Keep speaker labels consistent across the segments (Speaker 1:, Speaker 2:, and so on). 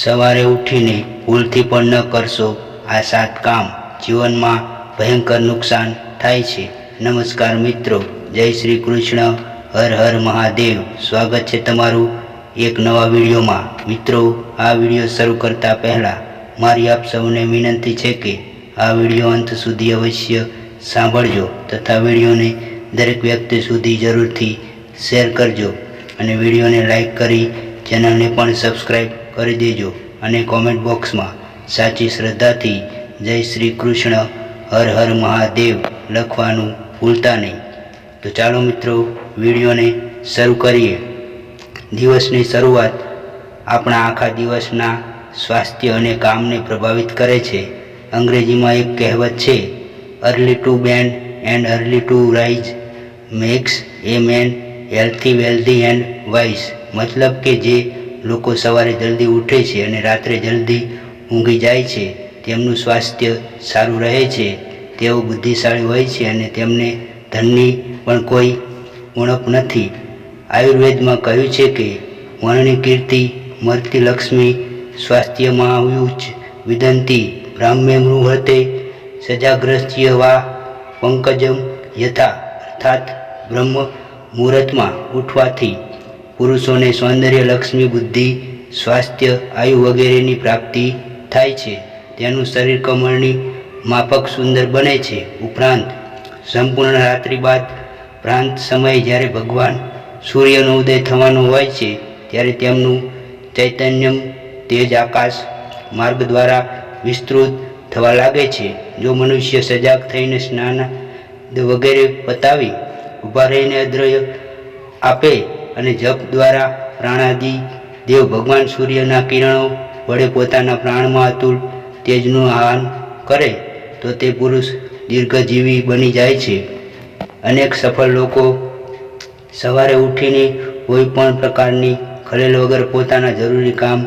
Speaker 1: સવારે ઉઠીને ભૂલથી પણ ન કરશો. આ સાત કામ જીવનમાં ભયંકર નુકસાન થાય છે. નમસ્કાર મિત્રો, જય શ્રી કૃષ્ણ. હર હર મહાદેવ. સ્વાગત છે તમારું એક નવા વિડીયોમાં. મિત્રો, આ વીડિયો શરૂ કરતા પહેલાં મારી આપ સૌને વિનંતી છે કે આ વીડિયો અંત સુધી અવશ્ય સાંભળજો તથા વિડીયોને દરેક વ્યક્તિ સુધી જરૂરથી શેર કરજો અને વિડીયોને લાઈક કરી ચેનલને પણ સબસ્ક્રાઈબ કરી દેજો અને કોમેન્ટ બોક્સમાં સાચી શ્રદ્ધાથી જય શ્રી કૃષ્ણ, હર હર મહાદેવ લખવાનું ભૂલતા નહીં. તો ચાલો મિત્રો, વિડીયોને શરૂ કરીએ. દિવસની શરૂઆત આપણા આખા દિવસના સ્વાસ્થ્ય અને કામને પ્રભાવિત કરે છે. અંગ્રેજીમાં એક કહેવત છે early to bed and early to rise makes a man healthy wealthy and wise મતલબ કે જે લોકો સવારે જલ્દી ઉઠે છે અને રાત્રે જલ્દી ઊંઘી જાય છે. તેમનું સ્વાસ્થ્ય સારું રહે છે. તેઓ બુદ્ધિશાળી હોય છે અને તેમને ધનની પણ કોઈ ઉણપ નથી. આયુર્વેદમાં કહ્યું છે કે, વર્ણિ કીર્તિ, મરતી લક્ષ્મી, સ્વાસ્થ્યમાં આવ્યું જ વિદંતી બ્રાહ્મ્ય મૃહતે સજાગ્રસ્ય વા પંકજમ યથા અર્થાત બ્રહ્મ મુહૂર્તમાં ઉઠવાથી પુરુષોને સૌંદર્ય, લક્ષ્મી, બુદ્ધિ, સ્વાસ્થ્ય, આયુ વગેરેની પ્રાપ્તિ થાય છે. તેનું શરીર કમળની માફક સુંદર બને છે. ઉપરાંત, સંપૂર્ણ રાત્રિ બાદ પ્રાંત સમયે જ્યારે ભગવાન સૂર્યનો ઉદય થવાનો હોય છે, ત્યારે તેમનું ચૈતન્યમ તેજ આકાશ માર્ગ દ્વારા વિસ્તૃત થવા લાગે છે. જો મનુષ્ય સજાગ થઈને સ્નાન વગેરે પતાવી, ઊભા રહીને અદ્રય આપે અને જપ દ્વારા પ્રાણાદિ, દેવ ભગવાન સૂર્યના કિરણો વડે પોતાના પ્રાણમાં અતુલ તેજનું આહાન કરે, તો તે પુરુષ દીર્ઘજીવી બની જાય છે. અનેક સફળ લોકો સવારે ઉઠીને કોઈ પણ પ્રકારની ખલેલ વગર પોતાના જરૂરી કામ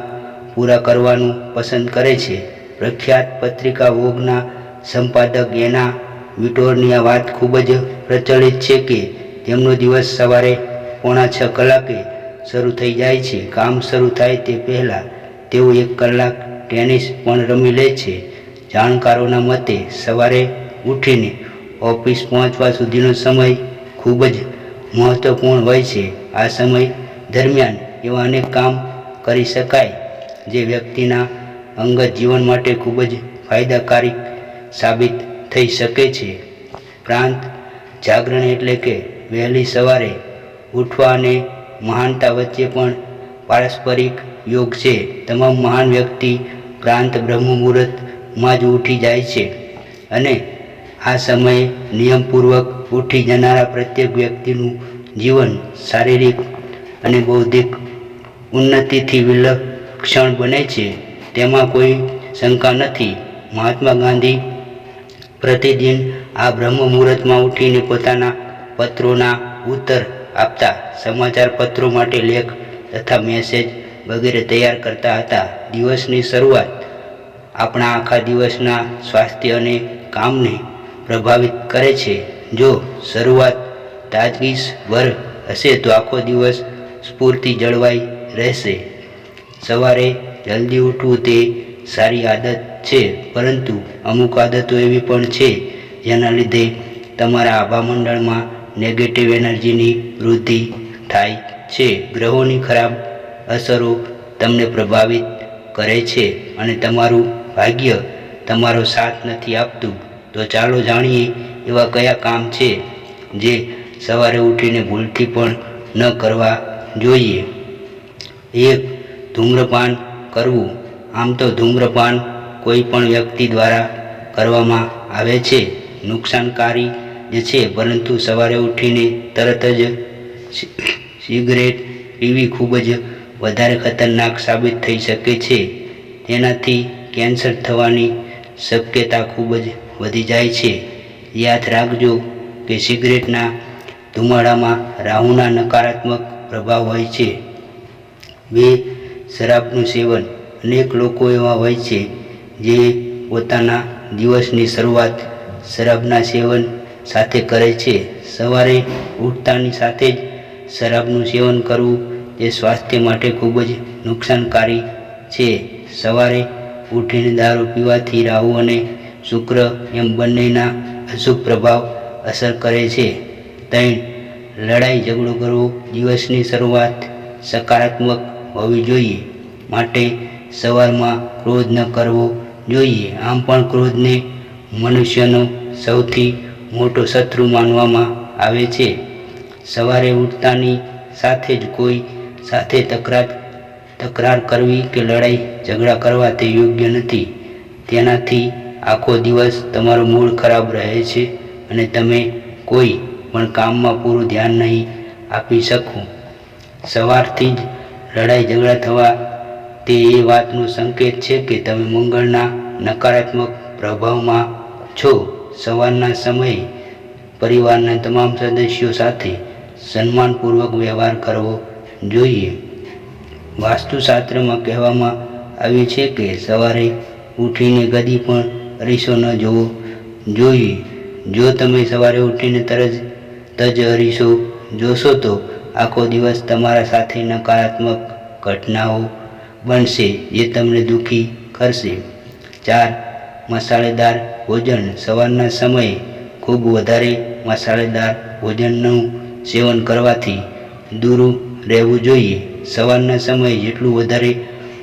Speaker 1: પૂરા કરવાનું પસંદ કરે છે. પ્રખ્યાત પત્રિકા વોગના સંપાદક એના વિટોરની આ વાત ખૂબ જ પ્રચલિત છે કે તેમનો દિવસ સવારે પોણા છ કલાકે શરૂ થઈ જાય છે. કામ શરૂ થાય તે પહેલાં તેઓ એક કલાક ટેનિસ પણ રમી લે છે. જાણકારોના મતે સવારે ઉઠીને ઓફિસ પહોંચવા સુધીનો સમય ખૂબ જ મહત્વપૂર્ણ હોય છે. આ સમય દરમિયાન એવા અનેક કામ કરી શકાય જે વ્યક્તિના અંગત જીવન માટે ખૂબ જ ફાયદાકારક સાબિત થઈ શકે છે. પ્રાંત જાગરણ એટલે કે વહેલી સવારે ઉઠવા અને મહાનતા વચ્ચે પણ પારસ્પરિક યોગ છે. તમામ મહાન વ્યક્તિ પ્રાંત બ્રહ્મ મુહૂર્તમાં જ ઉઠી જાય છે અને આ સમયે નિયમપૂર્વક ઉઠી જનારા પ્રત્યેક વ્યક્તિનું જીવન શારીરિક અને બૌદ્ધિક ઉન્નતિથી વિલક્ષણ બને છે. તેમાં કોઈ શંકા નથી. મહાત્મા ગાંધી પ્રતિદિન આ બ્રહ્મ મુહૂર્તમાં ઉઠીને પોતાના પત્રોના ઉત્તર આપતા સમાચાર પત્રો માટે લેખ તથા મેસેજ વગેરે તૈયાર કરતા હતા. દિવસની શરૂઆત આપણા આખા દિવસના સ્વાસ્થ્ય અને કામને પ્રભાવિત કરે છે. જો શરૂઆત તાજગીભર હશે તો આખો દિવસ સ્ફૂર્તિ જળવાઈ રહેશે. સવારે જલ્દી ઉઠવું તે સારી આદત છે, પરંતુ અમુક આદતો એવી પણ છે જેના લીધે તમારા આભામંડળમાં નેગેટિવ એનર્જીની વૃદ્ધિ થાય છે. ગ્રહોની ખરાબ અસરો તમને પ્રભાવિત કરે છે અને તમારું ભાગ્ય તમારો સાથ નથી આપતું. તો ચાલો જાણીએ એવા કયા કામ છે જે સવારે ઉઠીને ભૂલથી પણ ન કરવા જોઈએ. એક, ધૂમ્રપાન કરવું. આમ તો ધૂમ્રપાન કોઈ પણ વ્યક્તિ દ્વારા કરવામાં આવે છે. નુકસાનકારી જ છે. પરંતુ સવારે ઉઠીને તરત જ સિગરેટ પીવી ખૂબ જ વધારે ખતરનાક સાબિત થઈ શકે છે. તેનાથી કેન્સર થવાની શક્યતા ખૂબ જ વધી જાય છે. યાદ રાખજો કે સિગરેટના ધુમાડામાં રાહુના નકારાત્મક પ્રભાવ હોય છે. બે, શરાબનું સેવન. અનેક લોકો એવા હોય છે જે પોતાના દિવસની શરૂઆત શરાબના સેવન સાથે કરે છે. સવારે ઉઠતાની સાથે જ શરાબનું સેવન કરવું તે સ્વાસ્થ્ય માટે ખૂબ જ નુકસાનકારી છે. સવારે ઉઠીને દારૂ પીવાથી રાહુ અને શુક્ર એમ બંનેના અશુભ પ્રભાવ અસર કરે છે. ત્રણ લડાઈ ઝઘડો કરવો દિવસની શરૂઆત સકારાત્મક હોવી જોઈએ. માટે સવારમાં ક્રોધ ન કરવો જોઈએ. આમ પણ ક્રોધને મનુષ્યનો સૌથી મોટો શત્રુ માનવામાં આવે છે. સવારે ઉઠતાની સાથે જ કોઈ સાથે તકરાર તકરાર કરવી કે લડાઈ, ઝઘડા કરવા તે યોગ્ય નથી. તેનાથી આખો દિવસ તમારો મૂડ ખરાબ રહે છે અને તમે કોઈ પણ કામમાં પૂરું ધ્યાન નહીં આપી શકો. સવારથી જ લડાઈ ઝઘડા થવા તે એ વાતનો સંકેત છે કે તમે મંગળના નકારાત્મક પ્રભાવમાં છો. સવારના સમયે પરિવારના તમામ સદસ્યો સાથે સન્માનપૂર્વક વ્યવહાર કરવો જોઈએ. વાસ્તુશાસ્ત્રમાં કહેવામાં આવ્યું છે કે સવારે ઉઠીને કદી પણ અરીસો ન જોવો જોઈએ, જો તમે સવારે ઉઠીને તરત જ અરીસો જોશો તો આખો દિવસ તમારા સાથે નકારાત્મક ઘટનાઓ બનશે જે તમને દુઃખી કરશે. ચાર મસાલેદાર ભોજન સવારના સમયે ખૂબ વધારે મસાલેદાર ભોજનનું સેવન કરવાથી દૂર રહેવું જોઈએ. સવારના સમયે જેટલું વધારે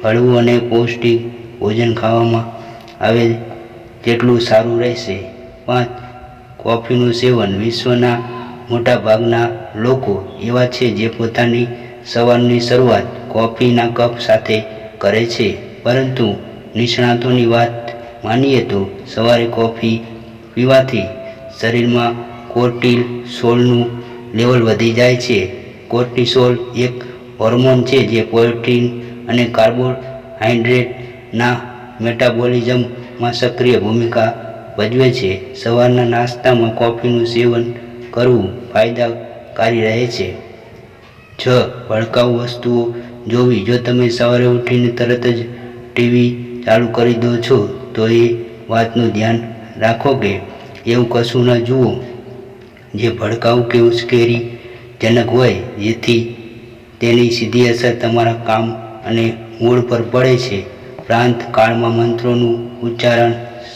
Speaker 1: હળવું અને પૌષ્ટિક ભોજન ખાવામાં આવે તેટલું સારું રહેશે. પાંચ, કોફીનું સેવન વિશ્વના મોટા ભાગના લોકો એવા છે જે પોતાની સવારની શરૂઆત કોફીના કપ સાથે કરે છે. પરંતુ નિષ્ણાતોની વાત માનીએ તો સવારે કોફી પીવાથી શરીરમાં કોર્ટિસોલનું લેવલ વધી જાય છે. કોર્ટિસોલ એક હોર્મોન છે જે પ્રોટીન અને કાર્બોહાઈડ્રેટના મેટાબોલિઝમમાં સક્રિય ભૂમિકા ભજવે છે. સવારના નાસ્તામાં કોફીનું સેવન કરવું ફાયદાકારી રહે છે. છ, ભડકાઉ વસ્તુઓ જોવી. જો તમે સવારે ઉઠીને તરત જ ટીવી ચાલુ કરી દો છો તો એ વાતનું ધ્યાન રાખો કે એવું કશું ન જુઓ. જે ભડકાઉ કે ઉશ્કેરીજનક હોય જેથી તેની સીધી અસર તમારા કામ અને મૂળ પર પડે છે. પ્રાંત કાળમાં મંત્રોનું ઉચ્ચારણ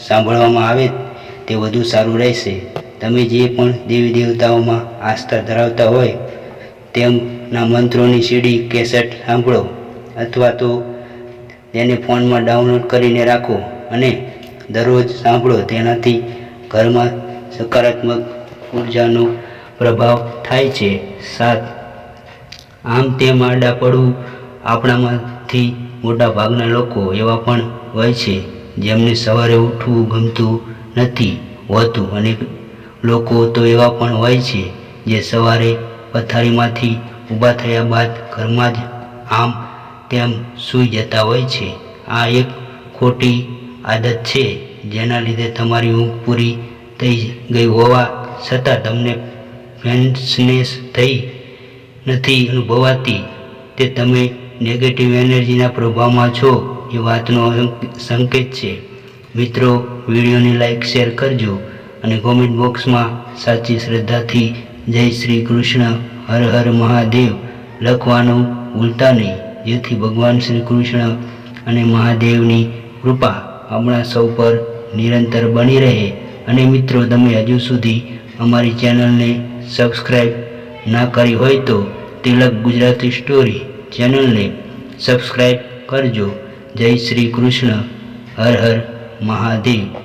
Speaker 1: સાંભળવામાં આવે, તે વધુ સારું રહેશે. તમે જે પણ દેવી દેવતાઓમાં આસ્થા ધરાવતા હોય, તેમના મંત્રોની સીડી કેસેટ સાંભળો. અથવા તો તેને ફોનમાં ડાઉનલોડ કરીને રાખો. અને દરરોજ સાંભળો તેનાથી ઘરમાં સકારાત્મક ઉર્જાનો પ્રભાવ થાય છે. સાત. આમ તેમ આડા પડવું આપણામાંથી મોટા ભાગના લોકો એવા પણ હોય છે જેમને સવારે ઉઠવું ગમતું નથી, હોતું અને લોકો તો એવા પણ હોય છે જે સવારે પથારીમાંથી ઊભા થયા બાદ ઘરમાં જ આમ તેમ સૂઈ જતા હોય છે. આ એક ખોટી આદત છે, જેના લીધે તમારી ઊંઘ પૂરી થઈ ગઈ હોવા છતાં તમને ફેન્સનેસ થઈ નથી અનુભવાતી. તે તમે નેગેટિવ એનર્જીના પ્રભાવમાં છો એ વાતનો સંકેત છે. મિત્રો, વિડીયોને લાઈક શેર કરજો અને કોમેન્ટ બોક્સમાં સાચી શ્રદ્ધાથી જય શ્રી કૃષ્ણ, હર હર મહાદેવ લખવાનું ભૂલતા નહીં. જેથી ભગવાન શ્રી કૃષ્ણ અને મહાદેવની કૃપા આપણા સૌ પર નિરંતર બની રહે. અને મિત્રો, તમે હજુ સુધી અમારી ચેનલને સબસ્ક્રાઈબ ના કરી હોય તો તિલક ગુજરાતી સ્ટોરી ચેનલને સબસ્ક્રાઈબ કરજો. જય શ્રી કૃષ્ણ. હર હર મહાદેવ.